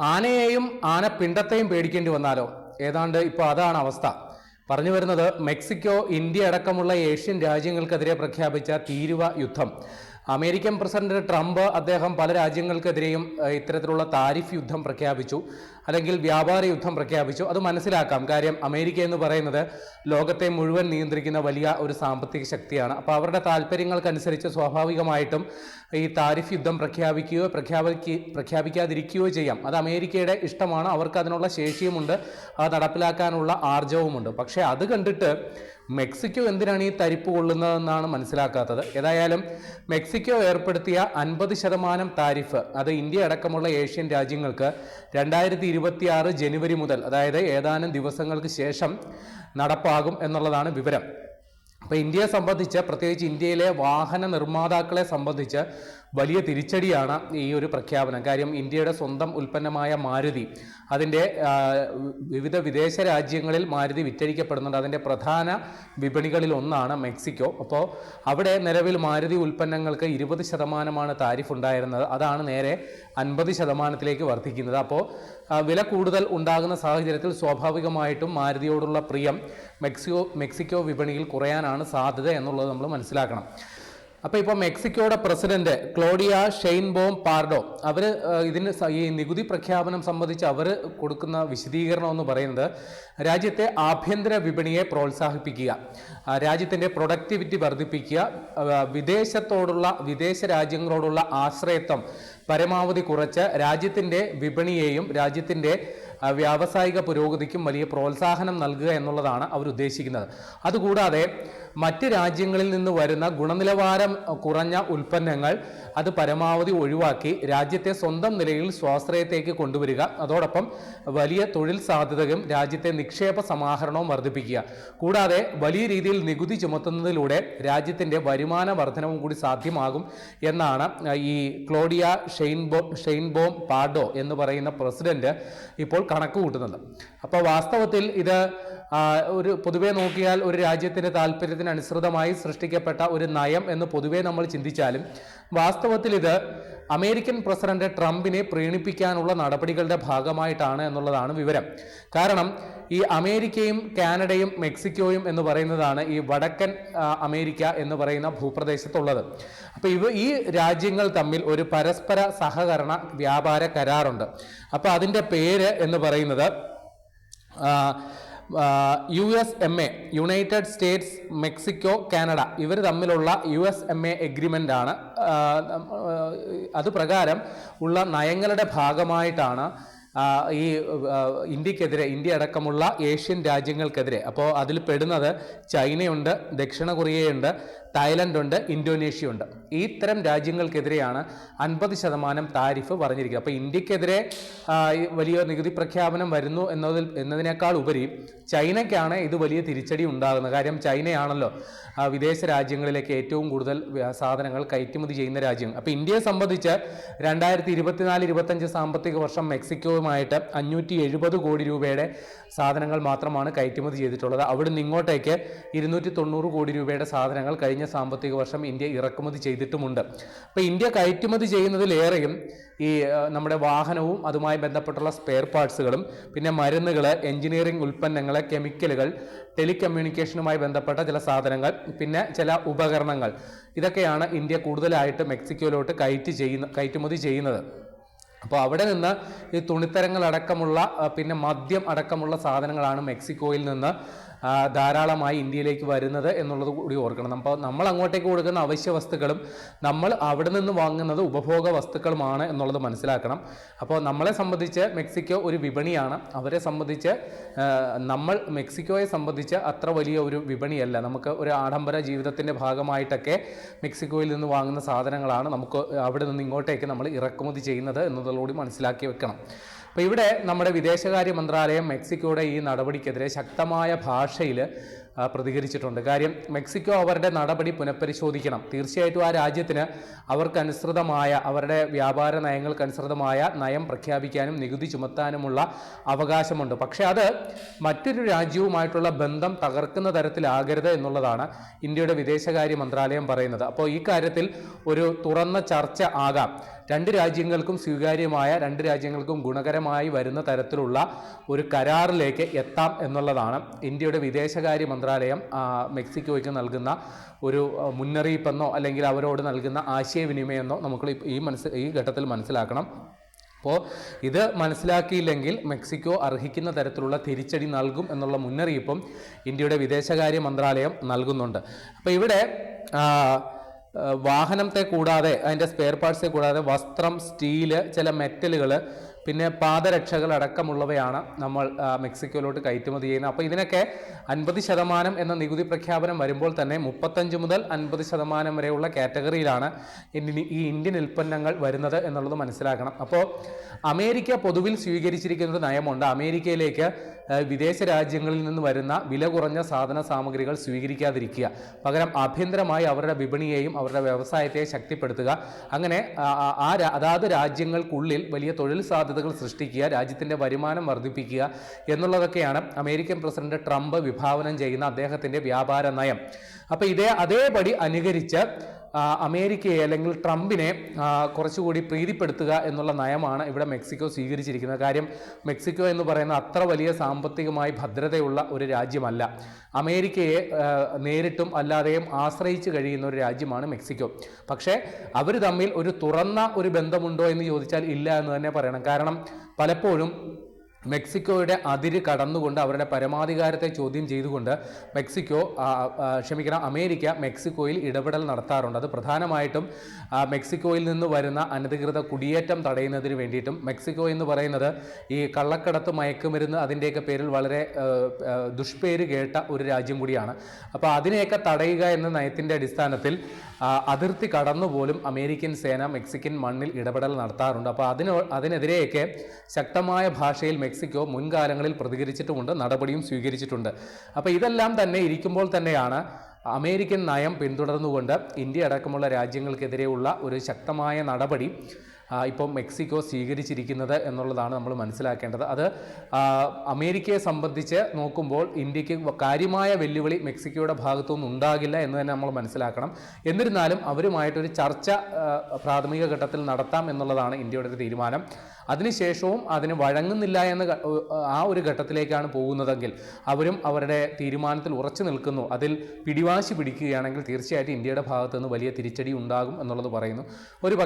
ആനയെയും ആനപ്പിണ്ടത്തെയും പേടിക്കേണ്ടി വന്നാലോ? ഏതാണ്ട് ഇപ്പോൾ അതാണ് അവസ്ഥ. പറഞ്ഞു വരുന്നത് മെക്സിക്കോ ഇന്ത്യ അടക്കമുള്ള ഏഷ്യൻ രാജ്യങ്ങൾക്കെതിരെ പ്രഖ്യാപിച്ച തീരുവ യുദ്ധം. അമേരിക്കൻ പ്രസിഡന്റ് ട്രംപ് അദ്ദേഹം പല രാജ്യങ്ങൾക്കെതിരെയും ഇത്തരത്തിലുള്ള താരിഫ് യുദ്ധം പ്രഖ്യാപിച്ചു അല്ലെങ്കിൽ വ്യാപാര യുദ്ധം പ്രഖ്യാപിച്ചു. അത് മനസ്സിലാക്കാം. കാര്യം അമേരിക്ക എന്ന് പറയുന്നത് ലോകത്തെ മുഴുവൻ നിയന്ത്രിക്കുന്ന വലിയ ഒരു സാമ്പത്തിക ശക്തിയാണ്. അപ്പോൾ അവരുടെ താല്പര്യങ്ങൾക്കനുസരിച്ച് സ്വാഭാവികമായിട്ടും ഈ താരിഫ് യുദ്ധം പ്രഖ്യാപിക്കുകയോ പ്രഖ്യാപിക്കുക പ്രഖ്യാപിക്കാതിരിക്കുകയോ ചെയ്യാം. അത് അമേരിക്കയുടെ ഇഷ്ടമാണ്. അവർക്ക് അതിനുള്ള ശേഷിയുമുണ്ട്. അത് നടപ്പിലാക്കാനുള്ള ആർജവുമുണ്ട്. പക്ഷേ അത് കണ്ടിട്ട് മെക്സിക്കോ എന്തിനാണ് ഈ തരിപ്പ് കൊള്ളുന്നതെന്നാണ് മനസ്സിലാക്കാത്തത്? ഏതായാലും മെക്സിക്കോ ഏർപ്പെടുത്തിയ അൻപത് ശതമാനം താരിഫ് അത് ഇന്ത്യ അടക്കമുള്ള ഏഷ്യൻ രാജ്യങ്ങൾക്ക് രണ്ടായിരത്തി ഇരുപത്തിയാറ് ജനുവരി മുതൽ അതായത് ഏതാനും ദിവസങ്ങൾക്ക് ശേഷം നടപ്പാകും എന്നുള്ളതാണ് വിവരം. അപ്പോൾ ഇന്ത്യയെ സംബന്ധിച്ച് പ്രത്യേകിച്ച് ഇന്ത്യയിലെ വാഹന നിർമ്മാതാക്കളെ സംബന്ധിച്ച് വലിയ തിരിച്ചടിയാണ് ഈ ഒരു പ്രഖ്യാപനം. കാര്യം ഇന്ത്യയുടെ സ്വന്തം ഉൽപ്പന്നമായ മാരുതി അതിന്റെ വിവിധ വിദേശ രാജ്യങ്ങളിൽ മാരുതി വിറ്റഴിക്കപ്പെടുന്നുണ്ട്. അതിന്റെ പ്രധാന വിപണികളിൽ ഒന്നാണ് മെക്സിക്കോ. അപ്പോൾ അവിടെ നിലവിൽ മാരുതി ഉൽപ്പന്നങ്ങൾക്ക് ഇരുപത് ശതമാനമാണ് താരിഫ് ഉണ്ടായിരുന്നത്. അതാണ് നേരെ അൻപത് ശതമാനത്തിലേക്ക് വർദ്ധിക്കുന്നത്. അപ്പോൾ വില കൂടുതൽ ഉണ്ടാകുന്ന സാഹചര്യത്തിൽ സ്വാഭാവികമായിട്ടും മാരുതിയോടുള്ള പ്രിയം മെക്സിക്കോ മെക്സിക്കോ വിപണിയിൽ കുറയാനാണ് സാധ്യത എന്നുള്ളത് നമ്മൾ മനസ്സിലാക്കണം. അപ്പോൾ ഇപ്പോൾ മെക്സിക്കോയുടെ പ്രസിഡന്റ് ക്ലോഡിയ ഷെയ്ൻബോം പാർഡോ അവർ ഇതിന് ഈ നികുതി പ്രഖ്യാപനം സംബന്ധിച്ച് അവർ കൊടുക്കുന്ന വിശദീകരണം എന്ന് പറയുന്നത് രാജ്യത്തെ ആഭ്യന്തര വിപണിയെ പ്രോത്സാഹിപ്പിക്കുക രാജ്യത്തിന്റെ പ്രൊഡക്ടിവിറ്റി വർദ്ധിപ്പിക്കുക വിദേശത്തോടുള്ള വിദേശ രാജ്യങ്ങളോടുള്ള ആശ്രയത്വം പരമാവധി കുറച്ച് രാജ്യത്തിന്റെ വിപണിയെയും രാജ്യത്തിന്റെ വ്യാവസായിക പുരോഗതിക്കും വലിയ പ്രോത്സാഹനം നൽകുക എന്നുള്ളതാണ് അവർ ഉദ്ദേശിക്കുന്നത് അതുകൂടാതെ മറ്റ് രാജ്യങ്ങളിൽ നിന്ന് വരുന്ന ഗുണനിലവാരം കുറഞ്ഞ ഉൽപ്പന്നങ്ങൾ അത് പരമാവധി ഒഴിവാക്കി രാജ്യത്തെ സ്വന്തം നിലയിൽ സ്വാശ്രയത്തേക്ക് കൊണ്ടുവരിക. അതോടൊപ്പം വലിയ തൊഴിൽ സാധ്യതയും രാജ്യത്തെ നിക്ഷേപ സമാഹരണവും വർദ്ധിപ്പിക്കുക. കൂടാതെ വലിയ രീതിയിൽ നികുതി ചുമത്തുന്നതിലൂടെ രാജ്യത്തിന്റെ വരുമാന വർധനവും കൂടി സാധ്യമാകും എന്നാണ് ഈ ക്ലോഡിയ ഷെയ്ൻബോ ഷെയ്ൻബോം പാഡോ എന്ന് പറയുന്ന പ്രസിഡന്റ് ഇപ്പോൾ കണക്ക് കൂട്ടുന്നത് അപ്പോൾ വാസ്തവത്തിൽ ഇത് ഒരു പൊതുവെ നോക്കിയാൽ ഒരു രാജ്യത്തിന്റെ താല്പര്യത്തിനനുസൃതമായി സൃഷ്ടിക്കപ്പെട്ട ഒരു നയം എന്ന് പൊതുവെ നമ്മൾ ചിന്തിച്ചാലും വാസ്തവത്തിൽ ഇത് അമേരിക്കൻ പ്രസിഡന്റ് ട്രംപിനെ പ്രീണിപ്പിക്കാനുള്ള നടപടികളുടെ ഭാഗമായിട്ടാണ് എന്നുള്ളതാണ് വിവരം. കാരണം ഈ അമേരിക്കയും കാനഡയും മെക്സിക്കോയും എന്ന് പറയുന്നതാണ് ഈ വടക്കൻ അമേരിക്ക എന്ന് പറയുന്ന ഭൂപ്രദേശത്തുള്ളത്. അപ്പോൾ ഇവ ഈ രാജ്യങ്ങൾ തമ്മിൽ ഒരു പരസ്പര സഹകരണ വ്യാപാര കരാറുണ്ട്. അപ്പോൾ അതിന്റെ പേര് എന്ന് പറയുന്നത് U S M A United States Mexico Canada ഇവർ തമ്മിലുള്ള U S M A agreement ആണ്. ആ, ആ, അത് പ്രകാരം ഉള്ള നയങ്ങളുടെ ഭാഗമായിട്ടാണ് ഈ ഇന്ത്യക്കെതിരെ ഇന്ത്യ അടക്കമുള്ള ഏഷ്യൻ രാജ്യങ്ങൾക്കെതിരെ അപ്പോൾ അതിൽ പെടുന്നത് ചൈനയുണ്ട് ദക്ഷിണ കൊറിയയുണ്ട് തായ്ലൻഡ് ഉണ്ട് ഇന്തോനേഷ്യ ഉണ്ട് ഇത്തരം രാജ്യങ്ങൾക്കെതിരെയാണ് അൻപത് ശതമാനം താരിഫ് പറഞ്ഞിരിക്കുന്നത്. അപ്പോൾ ഇന്ത്യക്കെതിരെ വലിയ നികുതി പ്രഖ്യാപനം വരുന്നു എന്നതിൽ എന്നതിനേക്കാൾ ഉപരി ചൈനയ്ക്കാണ് ഇത് വലിയ തിരിച്ചടി ഉണ്ടാകുന്നത്. കാര്യം ചൈനയാണല്ലോ വിദേശ രാജ്യങ്ങളിലേക്ക് ഏറ്റവും കൂടുതൽ സാധനങ്ങൾ കയറ്റുമതി ചെയ്യുന്ന രാജ്യം അപ്പോൾ ഇന്ത്യയെ സംബന്ധിച്ച് രണ്ടായിരത്തി ഇരുപത്തിനാല് ഇരുപത്തഞ്ച് സാമ്പത്തിക വർഷം മെക്സിക്കോയുമായിട്ട് അഞ്ഞൂറ്റി എഴുപത് കോടി രൂപയുടെ സാധനങ്ങൾ മാത്രമാണ് കയറ്റുമതി ചെയ്തിട്ടുള്ളത്. അവിടുന്ന് ഇങ്ങോട്ടേക്ക് ഇരുന്നൂറ്റി തൊണ്ണൂറ് കോടി രൂപയുടെ സാധനങ്ങൾ കഴിഞ്ഞ സാമ്പത്തിക വർഷം ഇന്ത്യ ഇറക്കുമതി ചെയ്തിട്ടുമുണ്ട്. അപ്പോൾ ഇന്ത്യ കയറ്റുമതി ചെയ്യുന്നതിലേറെയും ഈ നമ്മുടെ വാഹനവും അതുമായി ബന്ധപ്പെട്ടുള്ള സ്പെയർ പാർട്സുകളും പിന്നെ മരുന്നുകൾ എഞ്ചിനീയറിംഗ് ഉൽപ്പന്നങ്ങൾ കെമിക്കലുകൾ ടെലികമ്മ്യൂണിക്കേഷനുമായി ബന്ധപ്പെട്ട ചില സാധനങ്ങൾ പിന്നെ ചില ഉപകരണങ്ങൾ. ഇതൊക്കെയാണ് ഇന്ത്യ കൂടുതലായിട്ട് മെക്സിക്കോയിലോട്ട് കയറ്റി ചെയ്യുന്ന കയറ്റുമതി ചെയ്യുന്നത്. അപ്പോൾ അവിടെ നിന്ന് ഈ തുണിത്തരങ്ങൾ അടക്കമുള്ള പിന്നെ മദ്യം അടക്കമുള്ള സാധനങ്ങളാണ് മെക്സിക്കോയിൽ നിന്ന് ധാരാളമായി ഇന്ത്യയിലേക്ക് വരുന്നത് എന്നുള്ളത് കൂടി ഓർക്കണം. അപ്പോൾ നമ്മൾ അങ്ങോട്ടേക്ക് കൊടുക്കുന്ന അവശ്യ വസ്തുക്കളും നമ്മൾ അവിടെ നിന്ന് വാങ്ങുന്നത് ഉപഭോഗ വസ്തുക്കളുമാണ് എന്നുള്ളത് മനസ്സിലാക്കണം. അപ്പോൾ നമ്മളെ സംബന്ധിച്ച് മെക്സിക്കോ ഒരു വിപണിയാണ്. അവരെ സംബന്ധിച്ച് നമ്മൾ മെക്സിക്കോയെ സംബന്ധിച്ച് അത്ര വലിയ ഒരു വിപണിയല്ല. നമുക്ക് ഒരു ആഡംബര ജീവിതത്തിന്റെ ഭാഗമായിട്ടൊക്കെ മെക്സിക്കോയിൽ നിന്ന് വാങ്ങുന്ന സാധനങ്ങളാണ് നമുക്ക് അവിടെ നിന്ന് ഇങ്ങോട്ടേക്ക് നമ്മൾ ഇറക്കുമതി ചെയ്യുന്നത് എന്നതോടുകൂടി മനസ്സിലാക്കി വെക്കണം. അപ്പോൾ ഇവിടെ നമ്മുടെ വിദേശകാര്യ മന്ത്രാലയം മെക്സിക്കോയുടെ ഈ നടപടിക്കെതിരെ ശക്തമായ ഭാഷയിൽ പ്രതികരിച്ചിട്ടുണ്ട്. കാര്യം മെക്സിക്കോ അവരുടെ നടപടി പുനഃപരിശോധിക്കണം. തീർച്ചയായിട്ടും ആ രാജ്യത്തിന് അവർക്കനുസൃതമായ അവരുടെ വ്യാപാര നയങ്ങൾക്കനുസൃതമായ നയം പ്രഖ്യാപിക്കാനും നികുതി ചുമത്താനുമുള്ള അവകാശമുണ്ട്. പക്ഷേ അത് മറ്റൊരു രാജ്യവുമായിട്ടുള്ള ബന്ധം തകർക്കുന്ന തരത്തിലാകരുത് എന്നുള്ളതാണ് ഇന്ത്യയുടെ വിദേശകാര്യ മന്ത്രാലയം പറയുന്നത്. അപ്പോൾ ഈ കാര്യത്തിൽ ഒരു തുറന്ന ചർച്ച ആകാം. രണ്ട് രാജ്യങ്ങൾക്കും സ്വീകാര്യമായ രണ്ട് രാജ്യങ്ങൾക്കും ഗുണകരമായി വരുന്ന തരത്തിലുള്ള ഒരു കരാറിലേക്ക് എത്താം എന്നുള്ളതാണ് ഇന്ത്യയുടെ വിദേശകാര്യ മന്ത്രാലയം മെക്സിക്കോയ്ക്ക് നൽകുന്ന ഒരു മുന്നറിയിപ്പെന്നോ അല്ലെങ്കിൽ അവരോട് നൽകുന്ന ആശയവിനിമയമെന്നോ നമുക്ക് ഈ മനസ്സ് ഈ ഘട്ടത്തിൽ മനസ്സിലാക്കണം. അപ്പോൾ ഇത് മനസ്സിലാക്കിയില്ലെങ്കിൽ മെക്സിക്കോ അർഹിക്കുന്ന തരത്തിലുള്ള തിരിച്ചടി നൽകും എന്നുള്ള മുന്നറിയിപ്പും ഇന്ത്യയുടെ വിദേശകാര്യ മന്ത്രാലയം നൽകുന്നുണ്ട്. അപ്പോൾ ഇവിടെ വാഹനത്തെ കൂടാതെ അതിന്റെ സ്പെയർ പാർട്സെ കൂടാതെ വസ്ത്രം സ്റ്റീൽ ചില മെറ്റലുകൾ പിന്നെ പാദരക്ഷകൾ അടക്കമുള്ളവയാണ് നമ്മൾ മെക്സിക്കോയിലോട്ട് കയറ്റുമതി ചെയ്യുന്നത്. അപ്പോൾ ഇതിനൊക്കെ അൻപത് ശതമാനം എന്ന നികുതി പ്രഖ്യാപനം വരുമ്പോൾ തന്നെ മുപ്പത്തഞ്ച് മുതൽ അൻപത് ശതമാനം വരെയുള്ള കാറ്റഗറിയിലാണ് ഈ ഇന്ത്യൻ ഉൽപ്പന്നങ്ങൾ വരുന്നത് എന്നുള്ളത് മനസ്സിലാക്കണം. അപ്പോൾ അമേരിക്ക പൊതുവിൽ സ്വീകരിച്ചിരിക്കുന്ന ഒരു നയമുണ്ട്. അമേരിക്കയിലേക്ക് വിദേശ രാജ്യങ്ങളിൽ നിന്ന് വരുന്ന വില കുറഞ്ഞ സാധന സാമഗ്രികൾ സ്വീകരിക്കാതിരിക്കുക. പകരം ആഭ്യന്തരമായി അവരുടെ വിപണിയെയും അവരുടെ വ്യവസായത്തെ ശക്തിപ്പെടുത്തുക. അങ്ങനെ ആ- അതാത് രാജ്യങ്ങൾക്കുള്ളിൽ വലിയ തൊഴിൽ സാധ്യതകൾ സൃഷ്ടിക്കുക രാജ്യത്തിന്റെ വരുമാനം വർദ്ധിപ്പിക്കുക എന്നുള്ളതൊക്കെയാണ് അമേരിക്കൻ പ്രസിഡന്റ് ട്രംപ് വിഭാവനം ചെയ്യുന്ന അദ്ദേഹത്തിന്റെ വ്യാപാര നയം. അപ്പോൾ ഇതേ അതേപടി അനുകരിച്ച് അമേരിക്കയെ അല്ലെങ്കിൽ ട്രംപിനെ കുറച്ചുകൂടി പ്രീതിപ്പെടുത്തുക എന്നുള്ള നയമാണ് ഇവിടെ മെക്സിക്കോ സ്വീകരിച്ചിരിക്കുന്നത്. കാര്യം മെക്സിക്കോ എന്ന് പറയുന്ന അത്ര വലിയ സാമ്പത്തികമായി ഭദ്രതയുള്ള ഒരു രാജ്യമല്ല. അമേരിക്കയെ നേരിട്ടും അല്ലാതെയും ആശ്രയിച്ച് കഴിയുന്ന ഒരു രാജ്യമാണ് മെക്സിക്കോ. പക്ഷേ അവർ തമ്മിൽ ഒരു തുറന്ന ഒരു ബന്ധമുണ്ടോ എന്ന് ചോദിച്ചാൽ ഇല്ല എന്ന് തന്നെ പറയണം. കാരണം പലപ്പോഴും മെക്സിക്കോയുടെ അതിര് കടന്നുകൊണ്ട് അവരുടെ പരമാധികാരത്തെ ചോദ്യം ചെയ്തുകൊണ്ട് മെക്സിക്കോ ക്ഷമിക്കണം അമേരിക്ക മെക്സിക്കോയിൽ ഇടപെടൽ നടത്താറുണ്ട്. അത് പ്രധാനമായിട്ടും മെക്സിക്കോയിൽ നിന്ന് വരുന്ന അനധികൃത കുടിയേറ്റം തടയുന്നതിന് വേണ്ടിയിട്ടും. മെക്സിക്കോ എന്ന് പറയുന്നത് ഈ കള്ളക്കടത്ത് മയക്കുമരുന്ന് അതിന്റെയൊക്കെ പേരിൽ വളരെ ദുഷ്പേര് കേട്ട ഒരു രാജ്യം കൂടിയാണ്. അപ്പോൾ അതിനെയൊക്കെ തടയുക എന്ന നയത്തിന്റെ അടിസ്ഥാനത്തിൽ അതിർത്തി കടന്നുപോലും അമേരിക്കൻ സേന മെക്സിക്കൻ മണ്ണിൽ ഇടപെടൽ നടത്താറുണ്ട്. അപ്പോൾ അതിന് അതിനെതിരെയൊക്കെ ശക്തമായ ഭാഷയിൽ മെക്സിക്കോ മുൻകാലങ്ങളിൽ പ്രതികരിച്ചിട്ടുമുണ്ട് നടപടിയും സ്വീകരിച്ചിട്ടുണ്ട്. അപ്പോൾ ഇതെല്ലാം തന്നെ ഇരിക്കുമ്പോൾ തന്നെയാണ് അമേരിക്കൻ നയം പിന്തുടർന്നുകൊണ്ട് ഇന്ത്യ അടക്കമുള്ള രാജ്യങ്ങൾക്കെതിരെയുള്ള ഒരു ശക്തമായ നടപടി ഇപ്പോൾ മെക്സിക്കോ സ്വീകരിച്ചിരിക്കുന്നത് എന്നുള്ളതാണ് നമ്മൾ മനസ്സിലാക്കേണ്ടത്. അത് അമേരിക്കയെ സംബന്ധിച്ച് നോക്കുമ്പോൾ ഇന്ത്യയ്ക്ക് കാര്യമായ വെല്ലുവിളി മെക്സിക്കോയുടെ ഭാഗത്തുനിന്ന് ഉണ്ടാകില്ല എന്ന് തന്നെ നമ്മൾ മനസ്സിലാക്കണം. എന്നിരുന്നാലും അവരുമായിട്ടൊരു ചർച്ച പ്രാഥമിക ഘട്ടത്തിൽ നടത്താം എന്നുള്ളതാണ് ഇന്ത്യയുടെ ഒരു തീരുമാനം. അതിനുശേഷവും അതിന് വഴങ്ങുന്നില്ല എന്ന ആ ഒരു ഘട്ടത്തിലേക്കാണ് പോകുന്നതെങ്കിൽ അവരും അവരുടെ തീരുമാനത്തിൽ ഉറച്ചു നിൽക്കുന്നു. അതിൽ പിടിവാശി പിടിക്കുകയാണെങ്കിൽ തീർച്ചയായിട്ടും ഇന്ത്യയുടെ ഭാഗത്തുനിന്ന് വലിയ തിരിച്ചടി ഉണ്ടാകും എന്നുള്ളത് പറയുന്നു. ഒരു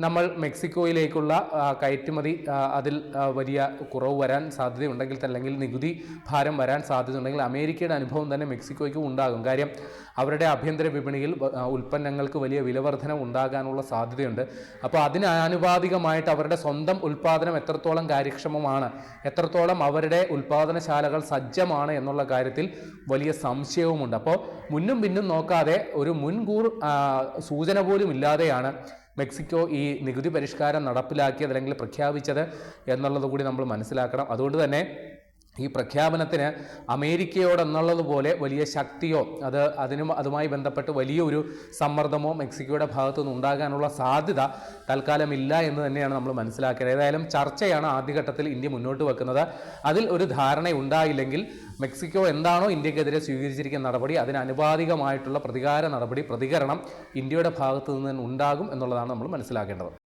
നമ്മൾ മെക്സിക്കോയിലേക്കുള്ള കയറ്റുമതി അതിൽ വലിയ കുറവ് വരാൻ സാധ്യതയുണ്ടെങ്കിൽ അല്ലെങ്കിൽ നികുതി ഭാരം വരാൻ സാധ്യതയുണ്ടെങ്കിൽ അമേരിക്കയുടെ അനുഭവം തന്നെ മെക്സിക്കോയ്ക്കും ഉണ്ടാകും. കാര്യം അവരുടെ ആഭ്യന്തര വിപണിയിൽ ഉൽപ്പന്നങ്ങൾക്ക് വലിയ വിലവർധന ഉണ്ടാകാനുള്ള സാധ്യതയുണ്ട്. അപ്പോൾ അതിന് ആനുപാതികമായിട്ട് അവരുടെ സ്വന്തം ഉൽപ്പാദനം എത്രത്തോളം കാര്യക്ഷമമാണ് എത്രത്തോളം അവരുടെ ഉൽപ്പാദനശാലകൾ സജ്ജമാണ് എന്നുള്ള കാര്യത്തിൽ വലിയ സംശയവുമുണ്ട്. അപ്പോൾ മുന്നും പിന്നും നോക്കാതെ ഒരു മുൻകൂർ സൂചന പോലും ഇല്ലാതെയാണ് മെക്സിക്കോ ഈ നികുതി പരിഷ്കാരം നടപ്പിലാക്കിയത് അല്ലെങ്കിൽ പ്രഖ്യാപിച്ചത് എന്നുള്ളത് കൂടി നമ്മൾ മനസ്സിലാക്കണം. അതുകൊണ്ട് തന്നെ ഈ പ്രഖ്യാപനത്തിന് അമേരിക്കയോടെന്നുള്ളതുപോലെ വലിയ ശക്തിയോ അത് അതിനും അതുമായി ബന്ധപ്പെട്ട് വലിയൊരു സമ്മർദ്ദമോ മെക്സിക്കോയുടെ ഭാഗത്തു നിന്ന് ഉണ്ടാകാനുള്ള സാധ്യത തൽക്കാലം ഇല്ല എന്ന് തന്നെയാണ് നമ്മൾ മനസ്സിലാക്കിയത്. ഏതായാലും ചർച്ചയാണ് ആദ്യഘട്ടത്തിൽ ഇന്ത്യ മുന്നോട്ട് വെക്കുന്നത്. അതിൽ ഒരു ധാരണ ഉണ്ടായില്ലെങ്കിൽ മെക്സിക്കോ എന്താണോ ഇന്ത്യക്കെതിരെ സ്വീകരിച്ചിരിക്കുന്ന നടപടി അതിനനുപാതികമായിട്ടുള്ള പ്രതികാര നടപടി പ്രതികരണം ഇന്ത്യയുടെ ഭാഗത്തു നിന്ന് ഉണ്ടാകും എന്നുള്ളതാണ് നമ്മൾ മനസ്സിലാക്കേണ്ടത്.